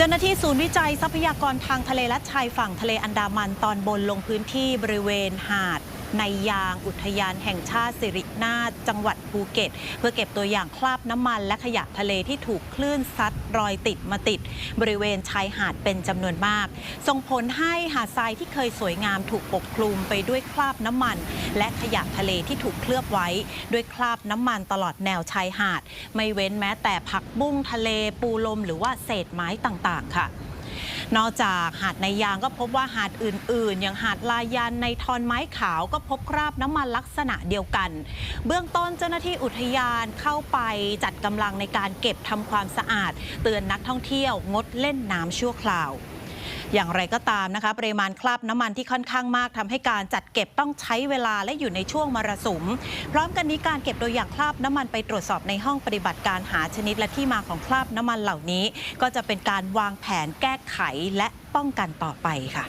เจ้าหน้าที่ศูนย์วิจัยทรัพยากรทางทะเลและชายฝั่งทะเลอันดามันตอนบนลงพื้นที่บริเวณหาด ในยางอุทยานแห่งชาติสิรินาถจังหวัดภูเก็ต เพื่อเก็บตัวอย่างคราบน้ำมันและขยะทะเลที่ถูกคลื่นซัดรอยติดมาติด บริเวณชายหาดเป็นจำนวนมาก ส่งผลให้หาดทรายที่เคยสวยงามถูกปกคลุมไปด้วยคราบน้ำมัน และขยะทะเลที่ถูกเคลือบไว้ ด้วยคราบน้ำมันตลอดแนวชายหาด ไม่เว้นแม้แต่ผักบุ้งทะเลปูลมหรือว่าเศษไม้ต่างๆ ค่ะ นอกจากหาดในยางก็พบว่าหาดอื่น ๆ อย่างหาดลายันในทอนไม้ขาวก็พบคราบน้ำมันลักษณะเดียวกัน เบื้องต้นเจ้าหน้าที่อุทยานเข้าไปจัดกำลังในการเก็บทำความสะอาด เตือนนักท่องเที่ยวงดเล่นน้ำชั่วคราว อย่างไรก็ตามนะคะปริมาณคราบน้ำมันที่ค่อนข้างมากทำให้การจัดเก็บต้องใช้เวลาและอยู่ในช่วงมรสุม พร้อมกันนี้การเก็บตัวอย่างคราบน้ำมันไปตรวจสอบในห้องปฏิบัติการหาชนิดและที่มาของคราบน้ำมันเหล่านี้ ก็จะเป็นการวางแผนแก้ไขและป้องกันต่อไปค่ะ